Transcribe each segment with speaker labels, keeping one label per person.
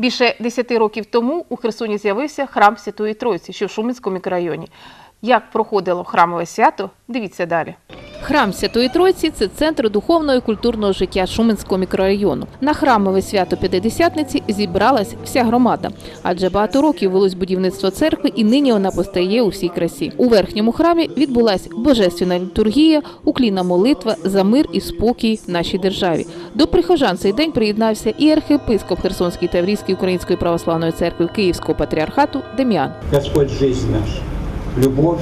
Speaker 1: Більше 10 років тому у Херсоні з'явився храм Святої Тройці, що в Шуменському мікрорайоні. Як проходило храмове свято, дивіться далі. Храм Святої Тройці це центр духовного і культурного життя Шуменського мікрорайону. На храмове свято П'ятидесятниці зібралась вся громада, адже багато років велось будівництво церкви, і нині вона постає у всій красі. У верхньому храмі відбулась божественна літургія, уклінна молитва за мир і спокій в нашій державі. До прихожан цей день приєднався і архієпископ Херсонський Таврійський Української православної церкви Київського патріархату Дем'ян.
Speaker 2: Господь жизнь наша, любовь,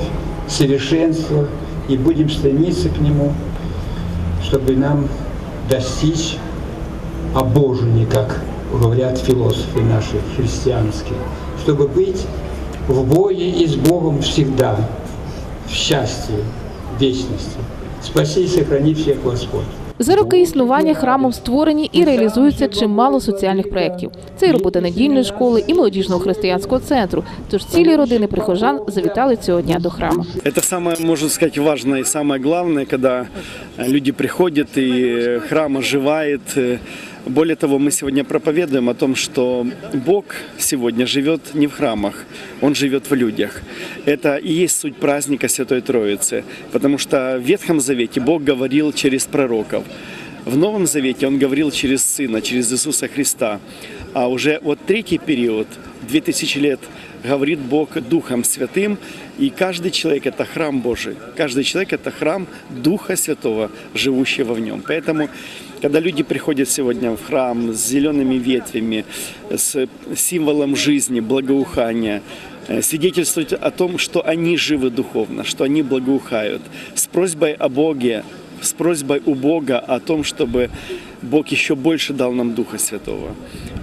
Speaker 2: совершенство, и будем стремиться к Нему, чтобы нам достичь обожения, как говорят философы наши христианские, чтобы быть в бое и с Богом всегда, в счастье, в вечности. Спаси и сохрани всех Господь.
Speaker 1: За роки існування храмом створені і реалізуються чимало соціальних проєктів. Це і робота недільної школи, і молодіжного християнського центру. Тож цілі родини прихожан завітали цього дня до храму.
Speaker 3: Это самое, можно сказать, важное и самое главное, когда э, люди приходят и э, храм оживает. Э, Более того, мы сегодня проповедуем о том, что Бог сегодня живет не в храмах, Он живет в людях. Это и есть суть праздника Святой Троицы, потому что в Ветхом Завете Бог говорил через пророков. В Новом Завете Он говорил через Сына, через Иисуса Христа. А уже вот третий период, 2000 лет, говорит Бог Духом Святым, и каждый человек – это храм Божий. Каждый человек – это храм Духа Святого, живущего в нем. Поэтому, когда люди приходят сегодня в храм с зелеными ветвями, с символом жизни, благоухания, э, свидетельствуют о том, что они живы духовно, что они благоухают, с просьбой о Боге, с просьбой у Бога о том, чтобы Бог еще больше дал нам Духа Святого.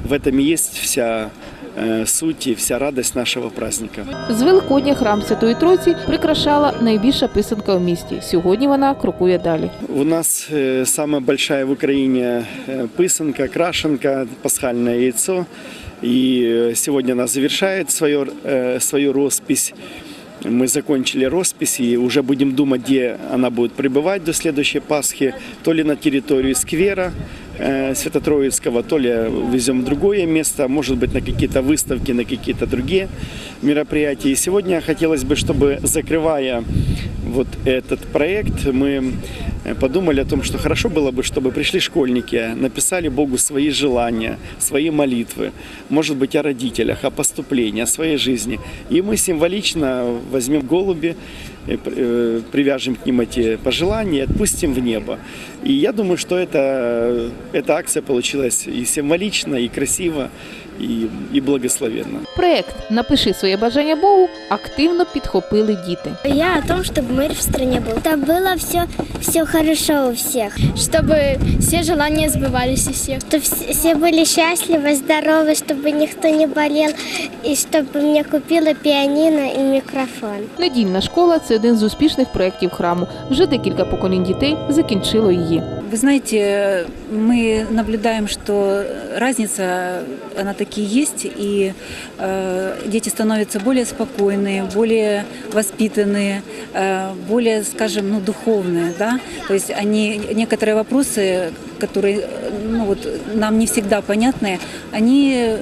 Speaker 3: В этом и есть вся э, суть и вся радость нашего праздника.
Speaker 1: З Великодня храм Святої Тройці прикрашала найбільша писанка в місті. Сьогодні вона крокує далі.
Speaker 3: У нас э, самая большая в Украине э, пысанка, крашенка, пасхальное яйцо. И э, сегодня она завершает свое, э, свою роспись. Мы закончили роспись и уже будем думать, где она будет пребывать до следующей Пасхи. То ли на территорию сквера э, Свято-Троицкого, то ли везем в другое место, может быть на какие-то выставки, на какие-то другие мероприятия. И сегодня хотелось бы, чтобы закрывая вот этот проект, мы э, подумали о том, что хорошо было бы, чтобы пришли школьники, написали Богу свои желания, свои молитвы, может быть, о родителях, о поступлении, о своей жизни. И мы символично возьмем голуби, э, э, привяжем к ним эти пожелания и отпустим в небо. И я думаю, что это, эта акция получилась и символично, и красиво, и, и благословенно.
Speaker 1: Проект Напиши своє бажання Богу активно підхопили діти.
Speaker 4: Я о том, чтобы мир в стране был. Чтобы было все, все хорошо у всех.
Speaker 5: чтобы все желания сбывались у всех.
Speaker 4: Чтобы все, все были счастливы, здоровы, чтобы никто не болел. И чтобы мне купила пианино и микрофон.
Speaker 1: Недільна школа це один з успішних проєктів храму. Вже декілька поколінь дітей закінчило її.
Speaker 6: Вы знаете, мы наблюдаем, что разница, она таки есть, и э, дети становятся более спокойные, более воспитанные, э, более, скажем, ну, духовные, да, то есть они, некоторые вопросы, которые, э, ну, вот, нам не всегда понятны, они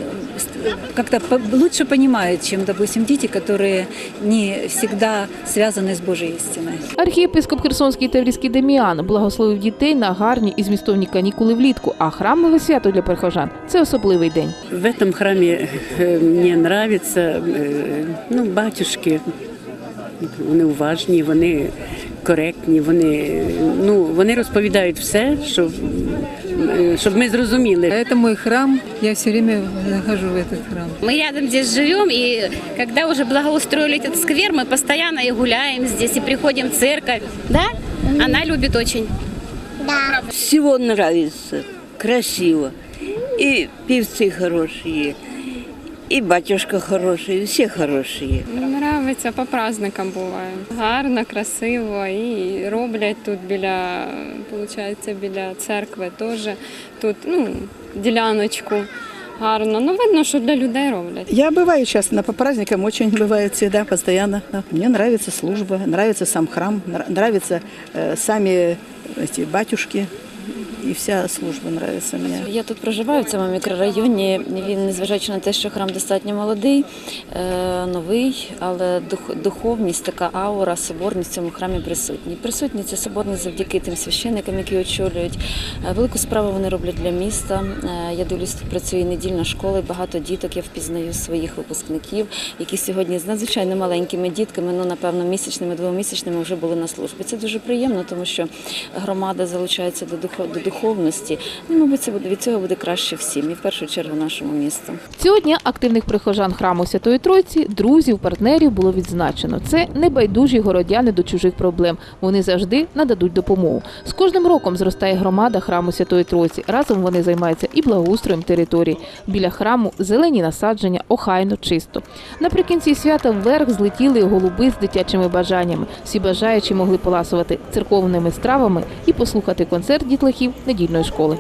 Speaker 6: как-то по- лучше понимают, чем, допустим, дети, которые не всегда связаны с Божьей истиной.
Speaker 1: Архієпископ Херсонський Таврійський Деміан благословив дітей на гарні і змістовні канікули влітку, а храмове свято для прихожан це особливий день.
Speaker 7: В этом храме э, мне нравится, э, ну, батюшки, вони уважні, вони коректні, вони, ну, вони розповідають все, щоб, е, щоб ми зрозуміли.
Speaker 8: Это мой храм, я все время захожу в этот храм.
Speaker 9: Мы рядом здесь живем, и когда уже благоустроили этот сквер, мы постоянно и гуляем здесь, и приходим в церковь. Да? Она любит очень.
Speaker 10: Всего нравится, красиво. И певцы хорошие, и батюшка хороший, все хорошие.
Speaker 5: Нравиться по праздникам буває. Гарно, красиво і роблять тут біля, виходить, біля церкви теж. Тут ну, діляночку гарно. Ну, видно, що для людей роблять.
Speaker 11: Я бываю часто, но по праздникам очень бывает всегда, постоянно. Да. Мне нравится служба, нравится сам храм, нра- нравятся э, сами эти батюшки. и вся служба нравится мне.
Speaker 12: Я тут проживаю в цьому мікрорайоні. Він, незважаючи на те, що храм достатньо молодий, е, новий, але духовність, така аура, соборність в цьому храмі присутні. Присутні ця соборність завдяки тим священникам, які очолюють. Е, Велику справу вони роблять для міста. Е, Я дивлюсь, тут працює і недільна школа, і багато діток. Я впізнаю своїх випускників, які сьогодні з надзвичайно маленькими дітками, ну напевно, місячними, двомісячними вже були на службі. Це дуже приємно, тому що громада залучається до духов- до духовності. Ну, мабуть, від цього буде краще всім, і в першу чергу нашому місту.
Speaker 1: Цього дня активних прихожан храму Святої Тройці, друзів, партнерів було відзначено. Це небайдужі городяни до чужих проблем. Вони завжди нададуть допомогу. З кожним роком зростає громада храму Святої Тройці. Разом вони займаються і благоустроєм території. Біля храму зелені насадження, охайно, чисто. Наприкінці свята вверх злетіли голуби з дитячими бажаннями. Всі бажаючі могли поласувати церковними стравами і послухати концерт дітлахів недільної школи.